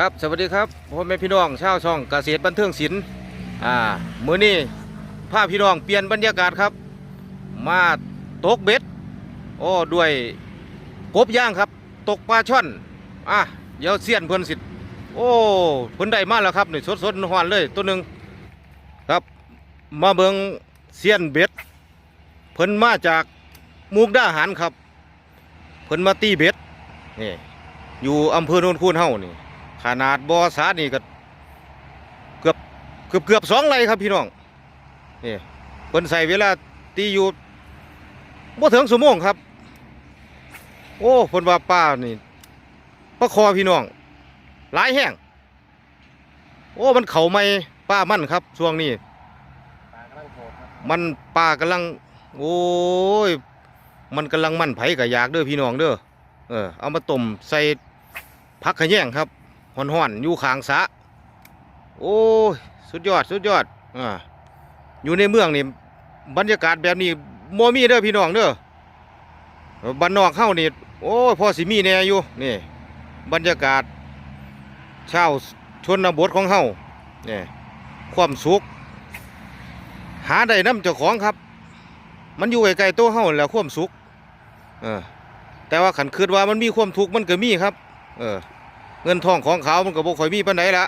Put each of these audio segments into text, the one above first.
ครับสวัสดีครับพ่อแม่พี่น้องชาวช่องเกษตรบันเทิงศิลป์อ่ามื้อนี้พาพพี่น้องเปลี่ยนบรรยากาศครับ มาตกเบ็ดโอ้ด้วยกบย่างครับ ตกปลาช่อนอะเดี๋ยวเสียนเพิ่นสิโอ้เพิ่นได้มาแล้วครับนี่สดๆหวานเลยตัวหนึ่งครับ มาเบิงเสียนเบ็ด เพิ่นมาจากมุกดาหารครับ เพิ่นมาตีเบ็ดนี่อยู่อำเภอโนนคูนเฮ้านี่ ขนาดบอสานี่ก็เกือบเกือบเกือบสองไรครับพี่น้องนี่เพิ่นใส่เวลาตีอยู่บ่ถึงชั่วโมงครับ โอ้เพิ่นว่าป้านี่ประคอพี่น้องหลายแห้งโอ้มันเข่าไม่ป้ามั่นครับช่วงนี้มันป้ากำลัง โอ้ย มันกำลังมั่นไผกับอยากเด้อพี่น้องเด้อเออเอามาต้มใส่ผักขะแยงครับ ห่อนๆอยู่ขางสะโอ้ยสุดยอดสุดยอดอ่าอยู่ในเมืองนี่บรรยากาศแบบนี้โมมีเด้อพี่น้องเด้อบ้านนอกเข้านี่โอ้ยพอสิมีแน่อยู่นี่บรรยากาศเช่าชนบทของเฮานี่ความสุข หาได้น้ำเจ้าของครับ มันอยู่ไกลๆตัวเฮาแล้วความสุขเออแต่ว่าขันคืดว่ามันมีความทุกข์มันก็มีครับ เออ เงินทองของเขามันก็บ่ค่อยมีปานใดละ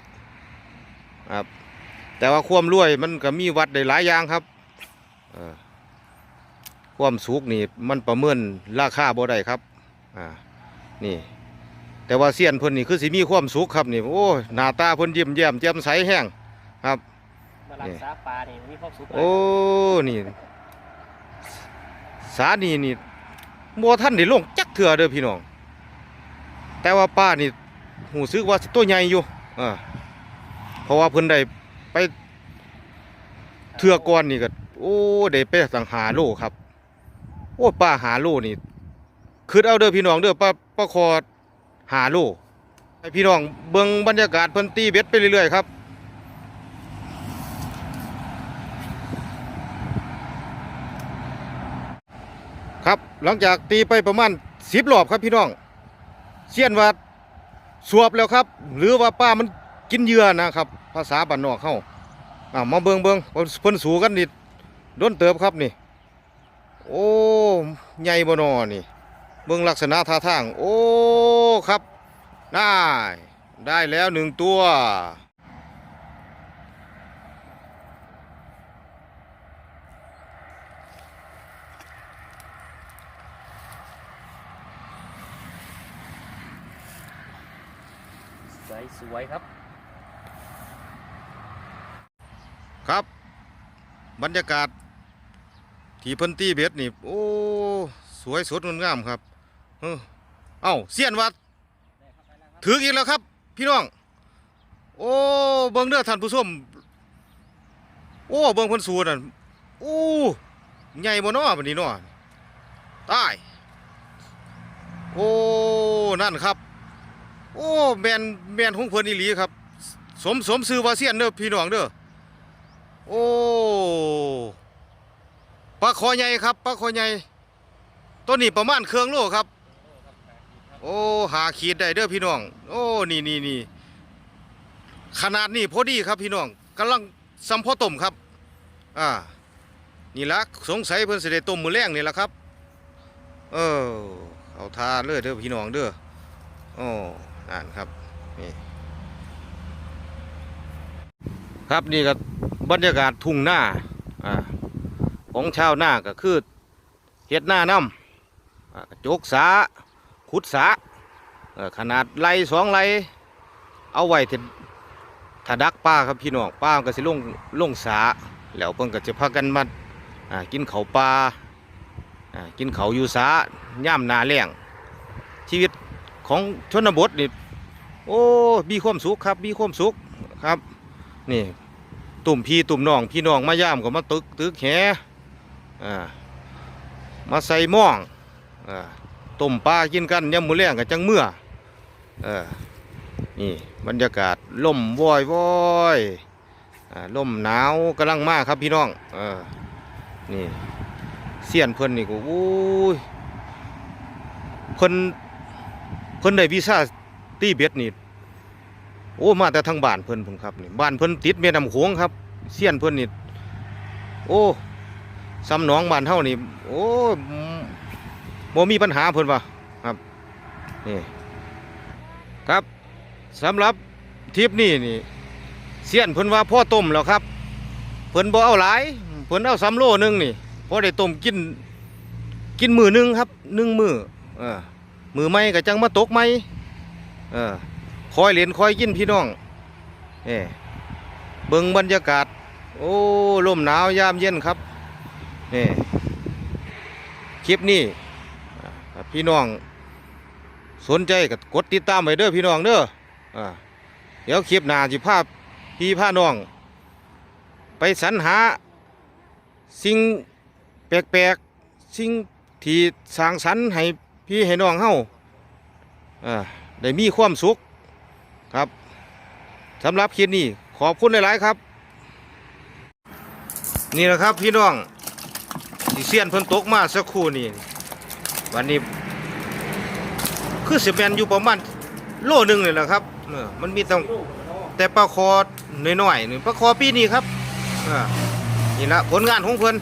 ครับ แต่ว่าความรวยมันก็มีวัดได้หลายอย่างครับเออความสุขนี่มันประเมินราคาบ่ได้ครับอ่านี่ แต่ว่าเซียนเพิ่นนี่คือสิมีความสุขครับนี่โอ้ยหน้าตาเพิ่นยิ้มแย้มแจ่มใสแห้งครับมารักษาปลานี่มีความสุขโอ้นี่สานีนี่บัวท่านได้ลงจักเถื่อเด้อพี่น้อง แต่ว่าป้านี่ หูซึกว่าตัวใหญ่อยู่อ่าเพราะว่าเพิ่นได้ไปเถื่อก่อนนี่ก็โอ้ได้ไปสังหาโลครับ โอ้ป้าหาโลนี่คือเอาเด้อพี่น้องเด้อป้าป้าคอหาโลให้พี่น้องเบิ่งบรรยากาศเพิ่นตีเบ็ดไปเรื่อยๆครับครับหลังจากตีไปประมาณสิบรอบครับพี่น้องเสียนว่า สวบแล้วครับ หรือว่าป้ามันกินเหยื่อนะครับ ภาษาบ้านนอกเข้าอ่ามาเบิงเบิงเพิ่นสูกันนิดโดนเติบครับนี่ โอ้ใหญ่บนอนี่ เบิงลักษณะท่าทาง โอ้ครับ ได้ ได้แล้วหนึ่งตัว สวยสวยครับ ครับ บรรยากาศ ที่พิ่นตีเบ็ดนี่ โอ้ สวยสดงดงามครับ เออเอ้าเสียนวัดถืออีกแล้วครับ พี่น้อง โอ้เบิ่งเด้อท่านผู้ชมโอ้เบิ่งพิ่นสูนั่นโอ้ใหญ่บ่นอบัดนี้นอตาย โอ้ นั่นครับ โอ้แมนแมนของเพิ่นอีหลีครับ สมสมซื้อว่าเสียนเด้อพี่น้องเด้อโอ้ปลาคอใหญ่ครับปลาคอใหญ่ตัวนี้ประมาณเครื่องโลครับ โอ้หาขีดได้เด้อพี่น้อง โอ้นี่นี่นี่ขนาดนี้พอดีครับพี่น้องกำลังซ้ำพอต้มครับ อ่า นี่ละสงสัยเพิ่นสิได้ต้มมือแรงนี่ละครับ เออเอาทาเลยเด้อพี่น้องเด้อโอ้ นั่นครับนี่ครับนี่ก็บรรยากาศทุ่งหน้าอ่าของชาวนาก็คือเฮ็ดหน้าน้ำโจกสาขุดสาขนาดไรสองไรเอาไว้ถ้าถ้าดักป้าครับพี่น้องป้ามันก็สิลงลงสาแล้วเพิ่นก็จะพากันมาอ่ากินเขาปลากินเขาอยู่สาย่ามนาแล้งชีวิตของชนบทนี่ โอ้มีความสุขครับมีความสุขครับ นี่ ตุ่มพี่ตุ่มน้องพี่น้องมาย่ามก็มาตึกตึกแหอ่ามาใส่หม่องอ่าต้มปลากินกันยำมือแรงกับจังเมื่อเออนี่บรรยากาศลมวอยวอยอ่าลมหนาวกำลังมากครับพี่น้องเออนี่เสียนเพิ่นนี่ก็โอ้ยเพิ่นเพิ่นได้วีซ่า ตีเบ็ดนี่โอ้มาแต่ทางบ้านเพิ่นพุ่นครับนี่บ้านเพิ่นติดแม่น้ำโขงครับเสี้ยนเพิ่นนี่โอ้ซ้ำหนองบ้านเฮานี่โอ้อืมบมีปัญหาเพิ่นว่าครับนี่ครับสำหรับทริปนี้นี่เสี้ยนเพิ่นว่าพ่อต้มแล้วครับ เพิ่นบ่เอาหลายเพิ่นเอาสามโลหนึงนี่พอได้ต้มกินกินมือหนึงครับหนึ่งมือเออมือไม่ก็จังมาตกไหม เออคอยเหรียญคอยกินพี่น้องเออเบิ่งบรรยากาศ โอ้ลมหนาวยามเย็นครับนี่คลิปนี้พี่น้อง สนใจก็กดติดตามไว้เด้อพี่น้องเด้ออเดี๋ยวคลิปหน้าสิพาพี่พาน้อง ไปสรรหา สิ่งแปลกๆ สิ่งที่สร้างสรรค์ให้พี่ให้น้องเฮาอ่า ได้มีความสุขครับสำหรับคลิปนี้ขอบคุณหลาย ๆ ครับ นี่แหละครับพี่น้องที่เสียนเพิ่นตกมาสักครู่นี่วันนี้ คือสิบแมนอยู่ประมาณโลหนึ่งเลยแหละครับเออมันมีต้องแต่ปลาคอหน้อยๆหนี่ปลาคอปีนี้ครับอ่านี่ละผลงานของเพิ่น